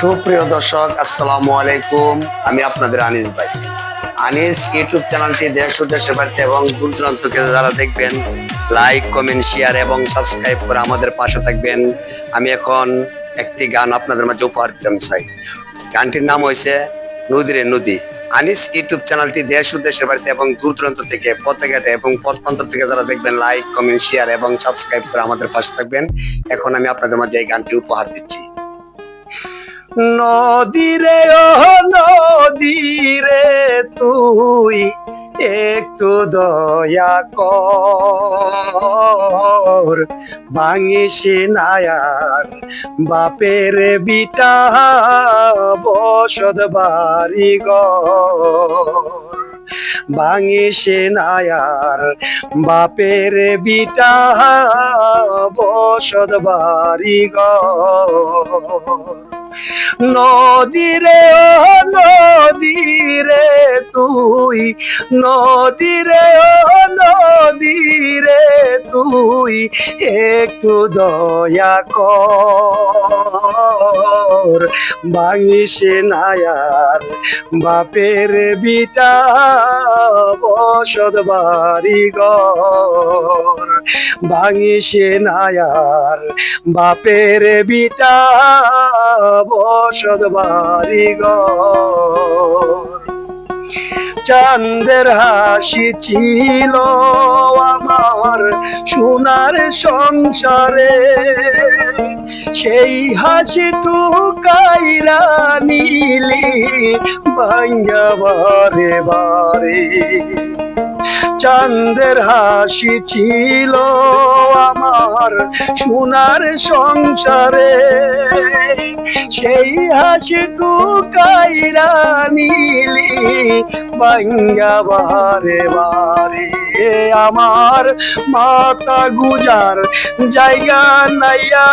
সুপ্রিয় দর্শক, আসসালামু আলাইকুম। আমি আপনাদের আনিস ভাই। আনিস ইউটিউব চ্যানেলটি দেশ দেশের বাড়িতে এবং দূর দূরান্ত থেকে যারা দেখবেন, লাইক, কমেন্ট, শেয়ার এবং সাবস্ক্রাইব করে আমাদের পাশে থাকবেন। আমি এখন একটি গান আপনাদের মাঝে উপহার দিতে চাই। গানটির নাম হয়েছে নদীরে নদী। আনিস ইউটিউব চ্যানেলটি দেশ দেশের বাড়িতে এবং দূর দূরান্ত থেকে পথঘাটে এবং পথ প্রান্ত থেকে যারা দেখবেন, লাইক, কমেন্ট, শেয়ার এবং সাবস্ক্রাইব করে আমাদের পাশে থাকবেন। এখন আমি আপনাদের মাঝে এই গানটি উপহার দিচ্ছি। নদীরে, ও নদীরে তুই একটু দয়া কর। ভাঙিস নায়ার বাপের বিটা, বসত বাড়ি ঘর। ভাঙিস নায়ার বাপের বিটা, বসত বাড়ি ঘর। নদীরে ও নদীরে তুই নদীরে ও নদীরে তুই একটু দয়া কর। ভাঙিস নায়ার বাপের বিটা বসত বাড়ি ঘর। ভাঙিস নায়ার বাপের বিটা বসত বাড়ি ঘর। চাঁদের হাসি ছিল আমার, সোনার সংসারে সেই হাসি টুকাইরা নিলি ভাঙ্গা বারে বারে। চান্দের হাসি ছিল আমার সোনার সংসারে। সেই হাসি টুকাইরা নীলি বাঙ্গা বারে বারে আমার মাতা গুজার জায়গা নাইয়া।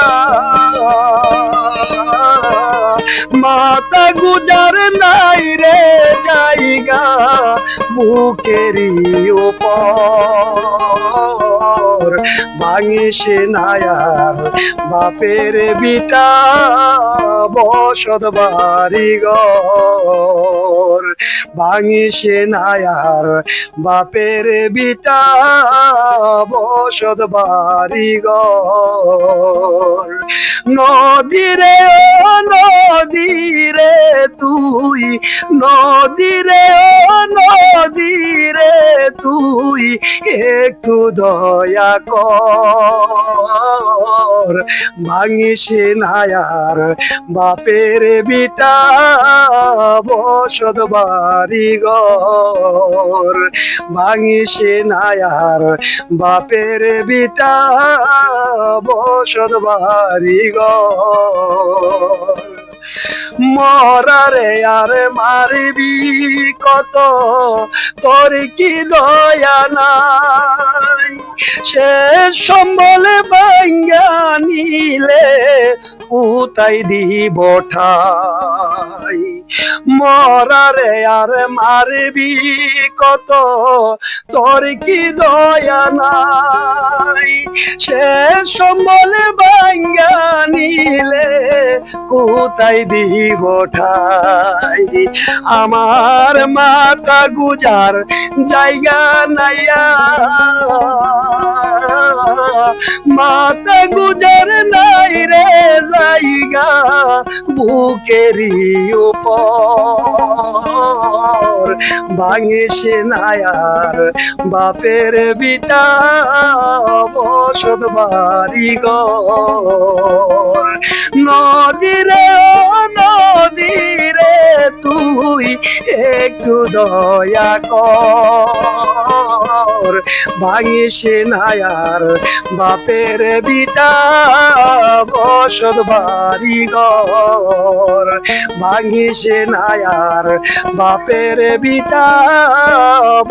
মাতা গুজার নাই রে জায়গা। বুকেরই উপর ভাঙিস নায়ার বাপের বিটা বসত বাড়ি ঘর। ভাঙিস নায়ার বাপের বিটা বসত বাড়ি ঘর। নদীরে ও নদীরে তুই নদীরে ও নদীরে তুই একটু দয়া কর। ভাঙিস নায়ার, বাপের বিটা বসত বাড়ি ঘর। ভাঙিস নায়ার, বাপের বিটা বসত বাড়ি ঘর। মরারে আর মারবি কত, তোর কি দয়া নাই? সে সম্বলে ভাঙ্গা নিলে উতাই দিব ঠাই। মরারে আর মারবি কত? তোর কি দয়া নাই? সে সম্বলে ভাঙ্গা নিলে কোথায় দিব ঠাই? আমার মাথা গুজার জায়গা নাইয়া মাথা গুজার নাই রে জায়গা বুকেরি উপর। ভাঙিস নায়ার। বাপের বিটা বসত বাড়ি নদীরে নদীরে তুই একটু দয়া কর। ভাঙিস নায়ার, বাপের বিটা বসত বাড়ি ঘর। ভাঙিস নায়ার, বাপের বিটা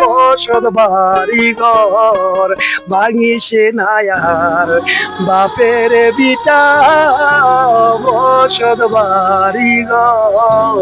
বসত বাড়ি ঘর। ভাঙিস নায়ার, বাপের বিটা বসত বাড়ি ঘর।